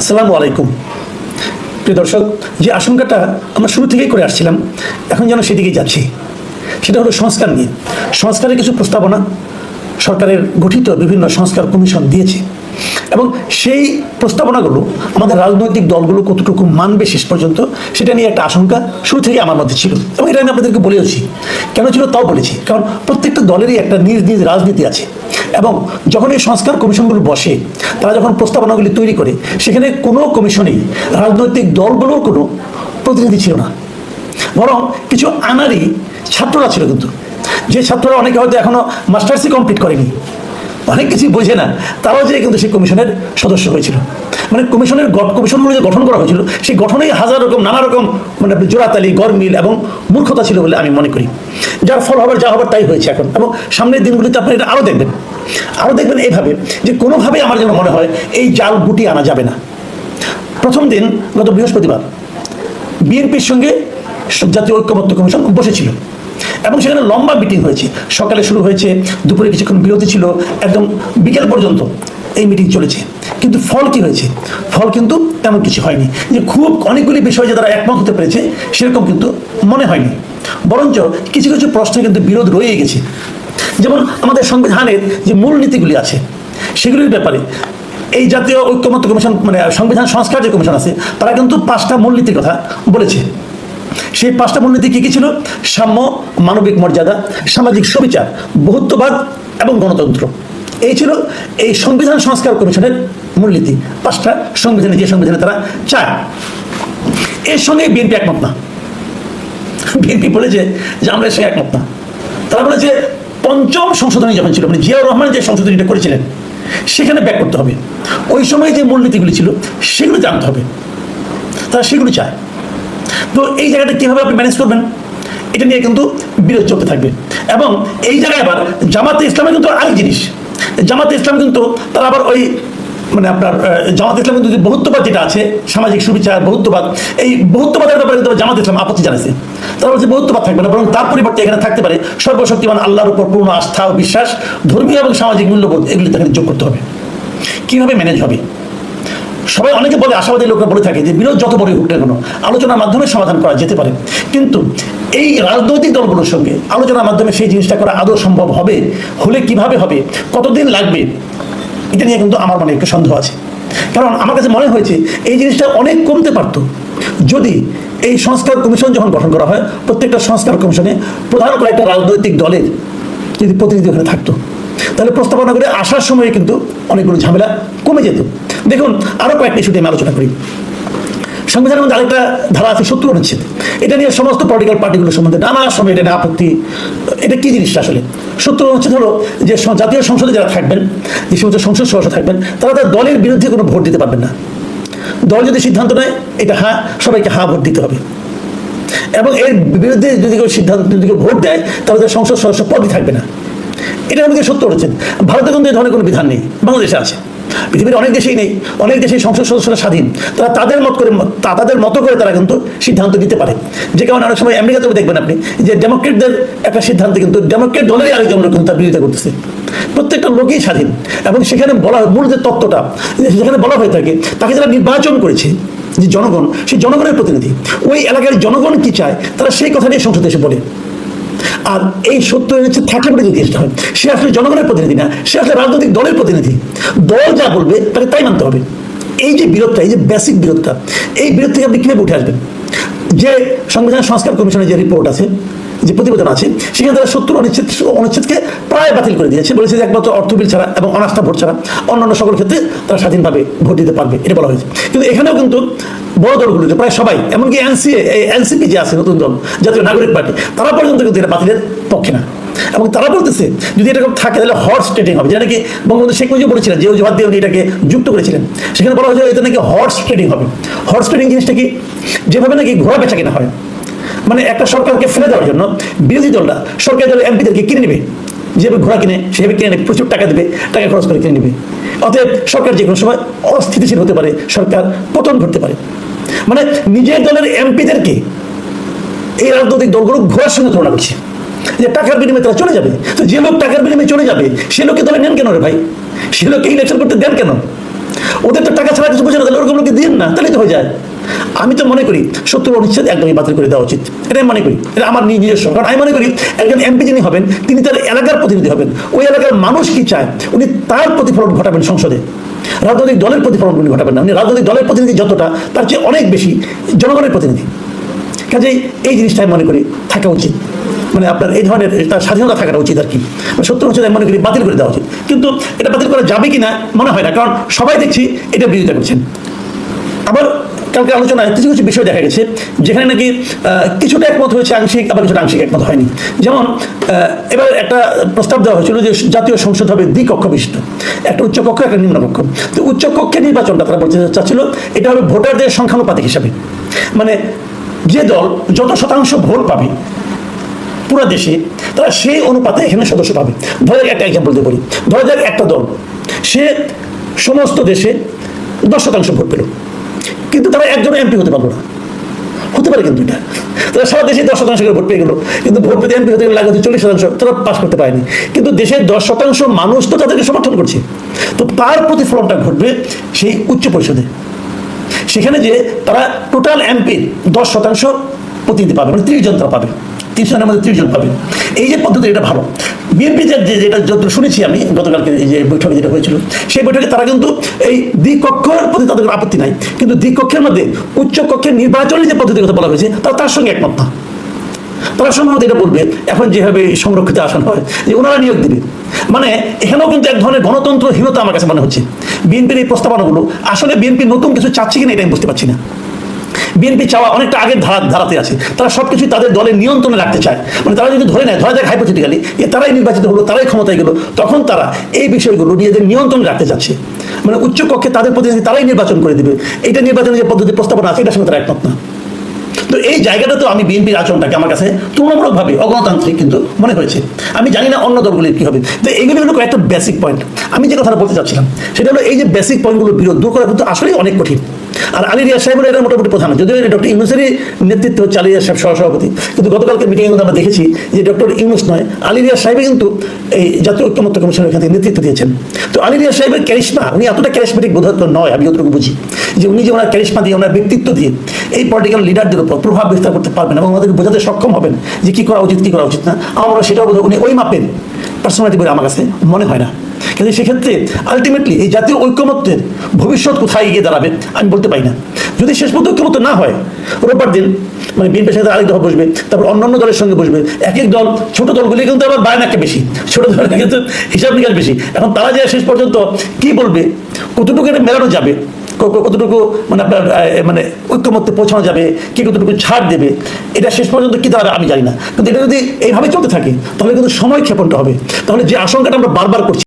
আসসালামু আলাইকুম। প্রিয় দর্শক, যে আশঙ্কাটা আমরা শুরু থেকেই করে আসছিলাম, এখন যেন সেদিকেই যাচ্ছি। সেটা হলো সংস্কার নিয়ে। সংস্কারের কিছু প্রস্তাবনা সরকারের গঠিত বিভিন্ন সংস্কার কমিশন দিয়েছে। এবং সেই প্রস্তাবনাগুলো আমাদের রাজনৈতিক দলগুলো কতটুকু মানবে শেষ পর্যন্ত, সেটা নিয়ে একটা আশঙ্কা শুরু থেকে আমার মধ্যে ছিল। এবং এটা আমি আপনাদেরকে বলেওছি কেন ছিল তাও বলেছি। কারণ প্রত্যেকটা দলেরই একটা নিজ নিজ রাজনীতি আছে। এবং যখন এই সংস্কার কমিশনগুলো বসে, তারা যখন প্রস্তাবনাগুলি তৈরি করে, সেখানে কোনো কমিশনেই রাজনৈতিক দলগুলোর কোনো প্রতিনিধি ছিল না। বরং কিছু আনারি ছাত্ররা ছিল কিন্তু। যে ছাত্ররা অনেকে হয়তো এখনও মাস্টার্সই কমপ্লিট করেনি। অনেক কিছুই বোঝে না। তারাও যে কিন্তু সেই কমিশনের সদস্য হয়েছিল। মানে কমিশনের কমিশনগুলো যে গঠন করা হয়েছিল, সেই গঠনেই হাজার রকম, নানা রকম মানে আপনি জোড়াতালি গরমিল এবং মূর্খতা ছিল বলে আমি মনে করি। যার ফল হবার, যা হবার, তাই হয়েছে এখন। এবং সামনের দিনগুলিতে আপনি এটা আরও দেখবেন। আরও দেখবেন এইভাবে যে কোনোভাবেই আমার যেন মনে হয় এই জাল গুটি আনা যাবে না। প্রথম দিন, গত বৃহস্পতিবার, বিএনপির সঙ্গে জাতীয় ঐক্যমত্য কমিশন বসেছিল। এবং সেখানে লম্বা মিটিং হয়েছে। সকালে শুরু হয়েছে, দুপুরে কিছুক্ষণ বিরতি ছিল, একদম বিকেল পর্যন্ত এই মিটিং চলেছে। কিন্তু ফল কি হয়েছে? ফল কিন্তু তেমন কিছু হয়নি। যে খুব অনেকগুলি বিষয় যে তারা একমত হতে পেরেছে, সেরকম কিন্তু মনে হয়নি। বরঞ্চ কিছু কিছু প্রশ্নে কিন্তু বিরোধ রয়ে গেছে। যেমন আমাদের সংবিধানের যে মূল নীতিগুলি আছে, সেগুলির ব্যাপারে এই জাতীয় ঐক্যমত্য কমিশন মানে সংবিধান সংস্কার যে কমিশন আছে, তারা কিন্তু পাঁচটা মূলনীতির কথা বলেছে। সেই পাঁচটা মূলনীতি কী কী ছিল? সাম্য, মানবিক মর্যাদা, সামাজিক সুবিচার, বহুত্ববাদ এবং গণতন্ত্র। এই ছিল এই সংবিধান সংস্কার কমিশনের মূলনীতি। পাঁচটা সংবিধানে যে সংবিধানে তারা চায়। এর সঙ্গে বিএনপি একমত না। বিএনপি বলেছে যে আমরা এর সঙ্গে একমত না। তারা বলেছে পঞ্চম সংশোধনী যখন ছিল মানে জিয়াউর রহমান যে সংশোধনীটা করেছিলেন, সেখানে ব্যাক করতে হবে। ওই সময় যে মূলনীতিগুলি ছিল, সেগুলো জানতে হবে। তারা সেগুলো চায়। তো এই জায়গাটা কীভাবে আপনি ম্যানেজ করবেন? এটা নিয়ে কিন্তু বিরোধ চলতে থাকবে। এবং এই জায়গায় আবার জামাতে ইসলামে কিন্তু আরেক জিনিস। জামাতে ইসলাম কিন্তু তারা আবার ওই মানে আপনার জামাত ইসলাম কিন্তু বহুত্ববাদ যেটা আছে, সামাজিক সুবিচার, বহুত্ববাদ, এই বহুত্ববাদের ব্যাপারে কিন্তু জামাত ইসলাম আপত্তি জানাইছে। তারা বলছে বহুত্ববাদ থাকবে না, বরং তার পরিবর্তে এখানে থাকতে পারে সর্বশক্তিমান আল্লাহর উপর পূর্ণ আস্থা ও বিশ্বাস, ধর্মীয় এবং সামাজিক মূল্যবোধ, এগুলি তাকে যোগ করতে হবে। কীভাবে ম্যানেজ হবে? সবাই অনেকে বলে আশাবাদী লোকরা বলে থাকে যে বিরোধ যত বড়ই হোক না কেন, আলোচনার মাধ্যমে সমাধান করা যেতে পারে। কিন্তু এই রাজনৈতিক দলগুলোর সঙ্গে আলোচনার মাধ্যমে সেই জিনিসটা করা আদৌ সম্ভব হবে? হলে কীভাবে হবে? কতদিন লাগবে? এটা নিয়ে কিন্তু আমার মনে একটু সন্দেহ আছে। কারণ আমার কাছে মনে হয়েছে এই জিনিসটা অনেক কমতে পারতো। যদি এই সংস্কার কমিশন যখন গঠন করা হয়, প্রত্যেকটা সংস্কার কমিশনে প্রধান কয়েকটা রাজনৈতিক দলের যদি প্রতিনিধি ওখানে থাকতো, তাহলে প্রস্তাবনা করে আসার সময় কিন্তু অনেকগুলো ঝামেলা কমে যেত। দেখুন আরও কয়েকটা ইস্যুতে আমি আলোচনা করি। সংবিধানের মধ্যে আরেকটা ধারা আছে সত্তর অনুচ্ছেদ। এটা নিয়ে সমস্ত পলিটিক্যাল পার্টিগুলোর সম্বন্ধে নানা সময় এটা আপত্তি, এটা কী জিনিসটা আসলে? সত্তর অনুচ্ছেদ হলো যে জাতীয় সংসদে যারা থাকবেন, যে সমস্ত সংসদ সদস্য থাকবেন, তারা তার দলের বিরুদ্ধে কোনো ভোট দিতে পারবেন না। দল যদি সিদ্ধান্ত নেয়, এটা হ্যাঁ সবাইকে হ্যাঁ ভোট দিতে হবে। এবং এর বিরুদ্ধে যদি কেউ সিদ্ধান্ত, যদি কেউ ভোট দেয়, তাহলে তার সংসদ সদস্য পদই থাকবে না। এটা আমাদের সত্য হচ্ছেন ভারতে কিন্তু এই ধরনের কোনো বিধান নেই, বাংলাদেশে আছে। পৃথিবীর অনেক দেশেই নেই, অনেক দেশেই সংসদ সদস্যরা স্বাধীন। তারা তাদের মত করে, তাদের মতো করে তারা কিন্তু সিদ্ধান্ত নিতে পারে। যে কারণে অনেক সময় আমেরিকাতেও দেখবেন আপনি, যে ডেমোক্রেটদের একটা সিদ্ধান্তে কিন্তু ডেমোক্রেট দলেরই আরেকজন লোক কিন্তু তার বিরোধিতা করতেছে। প্রত্যেকটা লোকই স্বাধীন। এবং সেখানে বলা মূল যে তত্ত্বটা, যে যেখানে বলা হয়ে থাকে, তাকে যারা নির্বাচন করেছে, যে জনগণ, সেই জনগণের প্রতিনিধি, ওই এলাকার জনগণ কি চায়, তারা সেই কথা নিয়ে সংসদে এসে বলে। আর এই সত্য হচ্ছে থাকলে বলে যদি হয় সে আসলে জনগণের প্রতিনিধি না, সে আসলে রাজনৈতিক দলের প্রতিনিধি। দল যা বলবে তাকে তাই মানতে হবে। এই যে বিরোধটা এই যে বেসিক বিরোধটা এই বিরোধ থেকে আপনি কীভাবে উঠে আসবেন? যে সংবিধান সংস্কার কমিশনের যে রিপোর্ট আছে যে প্রতিবেদন আছে, সেখানে তারা সত্তর অনুচ্ছেদ অনুচ্ছেদকে প্রায় বাতিল করে দিয়েছে, বলেছে যে একমাত্র অর্থ বিল ছাড়া এবং অনাস্থা ভোট ছাড়া অন্যান্য সকল ক্ষেত্রে তারা স্বাধীনভাবে ভোট দিতে পারবে, এটা বলা হয়েছে। কিন্তু এখানেও কিন্তু বড় দলগুলোতে প্রায় সবাই, এমনকি এনসিএ এনসিপি যে আছে, নতুন দল, জাতীয় নাগরিক পার্টি, তারা পর্যন্ত কিন্তু এটা বাতিলের পক্ষে না। এবং তারা বলতেছে, যদি এরকম থাকে, তাহলে হর্স ট্রেডিং হবে, যেটা নাকি বঙ্গবন্ধু শেখ মুজিব বলেছিলেন যে অজুহাত দিয়ে উনি এটাকে যুক্ত করেছিলেন। সেখানে বলা হয়েছে, এটা নাকি হর্স ট্রেডিং হবে। হর্স ট্রেডিং জিনিসটা কি, যেভাবে নাকি ঘোড়া বেচা কেনা হয় মানে একটা সরকারকে ফেলে দেওয়ার জন্য বিরোধী দলটা সরকারি দলের এমপিদেরকে কিনে নেবে। যেভাবে ঘোড়া কিনে, সেভাবে কিনে নেবে, প্রচুর টাকা দেবে, টাকা খরচ করে কিনে নেবে। অতএব সরকার যে কোনো সময় অস্থিতিশীল হতে পারে, সরকার পতন ঘটতে পারে। মানে নিজের দলের এমপিদেরকে এই রাজনৈতিক দলগুলো ঘোড়ার সঙ্গে তুলনা করছে। যে টাকার বিনিময়ে তারা চলে যাবে। তো যে লোক টাকার বিনিময়ে চলে যাবে, সে লোককে দলে নেন কেন রে ভাই? সে লোককে ইলেকশন করতে দেন কেন? ওদের তো টাকা ছাড়া কিছু বোঝে না, তাহলে ওরকম লোককে না তাহলে তো হয়ে যায়। আমি তো মনে করি সত্তর অনুচ্ছেদ একদমই বাতিল করে দেওয়া উচিত। এটা আমি মনে করি। এটা আমার নিজ- নিজস্ব কারণ আমি মনে করি একজন এমপি যিনি হবেন, তিনি তার এলাকার প্রতিনিধি হবেন। ওই এলাকার মানুষ কি চায়? উনি তার প্রতিফলন ঘটাবেন সংসদে। রাজনৈতিক দলের প্রতিফলন উনি ঘটাবেন না। উনি রাজনৈতিক দলের প্রতিনিধি যতটা, তার চেয়ে অনেক বেশি জনগণের প্রতিনিধি। কাজেই এই জিনিসটা আমি মনে করি থাকা উচিত। মানে আপনার এই ধরনের তার স্বাধীনতা থাকাটা উচিত আর কি। মানে সত্তর হচ্ছে আমি মনে করি বাতিল করে দেওয়া উচিত। কিন্তু এটা বাতিল করা যাবে কি না মনে হয় না। কারণ সবাই দেখছি এটা বিরোধিতা করছেন। আবার কালকে আলোচনায় কিছু কিছু বিষয় দেখা গেছে, যেখানে নাকি কিছুটা একমত হয়েছে আংশিক আবার কিছুটা আংশিক একমত হয়নি। যেমন এবার একটা প্রস্তাব দেওয়া হয়েছিল যে জাতীয় সংসদ হবে দ্বিকক্ষ বিশিষ্ট একটা উচ্চ কক্ষ একটা নিম্ন কক্ষ তো উচ্চ কক্ষে নির্বাচনটা তারা বলতে চাচ্ছিল, এটা হবে ভোটারদের সংখ্যানুপাতিক হিসাবে। মানে যে দল যত শতাংশ ভোট পাবে, পুরো দেশে, তারা সেই অনুপাতে এখানে সদস্য পাবে। ধরা একটা এক্সাম্পল দিয়ে বলি। ধরা যাক একটা দল, সে সমস্ত দেশে দশ শতাংশ ভোট পেল। কিন্তু তারা একজন এমপি হতে পারল না। হতে পারে কিন্তু এটা। তারা সারা দেশে দশ শতাংশ করে ভোট পেয়ে গেল, কিন্তু ভোট পেতে এমপি হতে গেলে লাগে চল্লিশ শতাংশ, তারা পাস করতে পারেনি। কিন্তু দেশের দশ শতাংশ মানুষ তো তাদেরকে সমর্থন করছে। তো তার প্রতিফলনটা ঘটবে সেই উচ্চ পরিষদে। সেখানে যে তারা টোটাল এমপি দশ শতাংশ প্রতিনিধি পাবে মানে ত্রিশ জন তারা পাবে। তিরিশ জনের মধ্যে ত্রিশ জন এই যে পদ্ধতি, এটা ভালো। বিএনপি যে- যেটা যত শুনেছি আমি, গতকালকে এই যে বৈঠকে যেটা হয়েছিল, সেই বৈঠকে তারা কিন্তু এই দ্বিকক্ষের প্রতি তাদের আপত্তি নাই। কিন্তু দ্বিকক্ষের মধ্যে উচ্চ কক্ষের নির্বাচনের যে পদ্ধতির কথা বলা হয়েছে তারা তার সঙ্গে একমত না। তারা সম্ভবত এটা বলবে, এখন যেভাবে সংরক্ষিত আসন হয়, যে ওনারা নিয়োগ দিবে। মানে এখানেও কিন্তু এক ধরনের গণতন্ত্রহীনতা আমার কাছে মনে হচ্ছে। বিএনপির এই প্রস্তাবনাগুলো, আসলে বিএনপি নতুন কিছু চাচ্ছে কিনা, এটা আমি বুঝতে পারছি না। বিএনপি চাওয়া অনেকটা আগের ধারা ধারাতে আছে। তারা সব সবকিছু তাদের দলের নিয়ন্ত্রণে রাখতে চায়। মানে তারা যদি ধরে নেয়, ধরা যাক হাইপোথেটিক্যালি যে তারাই নির্বাচিত হলো, তারাই ক্ষমতায় গেলো, তখন তারা এই বিষয়গুলো নিজেদের নিয়ন্ত্রণে রাখতে চাচ্ছে মানে উচ্চকক্ষে তাদের প্রতিনিধি তারাই নির্বাচন করে দিবে। এটা নির্বাচনের যে পদ্ধতি, প্রস্তাবনা আছে, এটার সঙ্গে তারা একমত না। তো এই জায়গাটা তো আমি বিএনপির আচরণটাকে আমার কাছে তুলনামূলকভাবে অগণতান্ত্রিক কিন্তু মনে হয়েছে। আমি জানি না অন্য দলগুলির কি হবে। তো এগুলো হলো কয়েকটা বেসিক পয়েন্ট আমি যে কথাটা বলতে চাচ্ছিলাম, সেটা হলো এই যে বেসিক পয়েন্টগুলো বিরোধ দূর করা কিন্তু আসলেই অনেক কঠিন। আর আলী রিয়া সাহেবের এটা মোটামুটি প্রধান। যদিও ডক্টর ইউনুসেরই নেতৃত্ব হচ্ছে আলী রিয়া সাহেব সহসভাপতি কিন্তু গতকালকে মিটিংয়ে কিন্তু আমরা দেখেছি যে ডক্টর ইউনুস নয়, আলী রিয়া সাহেব কিন্তু এই জাতীয় ঐক্যমত্য কমিশনের এখান থেকে নেতৃত্ব দিয়েছেন। তো আলী রিয়া সাহেবের ক্যারিশমা উনি এতটা ক্যারিশমেটিক বোধহয় নয়, আমি যতটুকু বুঝি, যে উনি যে ওনার ক্যারিশমা দিয়ে ওনার ব্যক্তিত্ব দিয়ে এই পলিটিক্যাল লিডারদের উপর প্রভাব বিস্তার করতে পারবেন এবং আমাদেরকে বোঝাতে সক্ষম হবেন যে কি করা উচিত, কি করা উচিত না। আমরা সেটাও বোধহয় উনি ওই মাপের পার্সোনালিটি বলে আমার কাছে মনে হয় না। কিন্তু সেক্ষেত্রে আলটিমেটলি এই জাতীয় ঐক্যমত্যের ভবিষ্যৎ কোথায় গিয়ে দাঁড়াবে, আমি বলতে পারি না। যদি শেষ পর্যন্ত ঐক্যমত্য না হয়, রোববার দিন মানে বিএনপির সাথে আরেক দল বসবে, তারপর অন্যান্য দলের সঙ্গে বসবে, এক এক দল, ছোট দলগুলি কিন্তু আবার বায়নাকে বেশি, ছোট দলের কিন্তু হিসাব নিকাশ বেশি। এখন তারা যে শেষ পর্যন্ত কি বলবে, কতটুকু এটা মেলানো যাবে কতটুকু মানে আপনার মানে ঐক্যমত্যে পৌঁছানো যাবে, কে কতটুকু ছাড় দেবে, এটা শেষ পর্যন্ত কি দাঁড়াবে আমি জানি না। কিন্তু এটা যদি এইভাবে চলতে থাকে, তাহলে কিন্তু সময় ক্ষেপণটা হবে। তাহলে যে আশঙ্কাটা আমরা বারবার করছি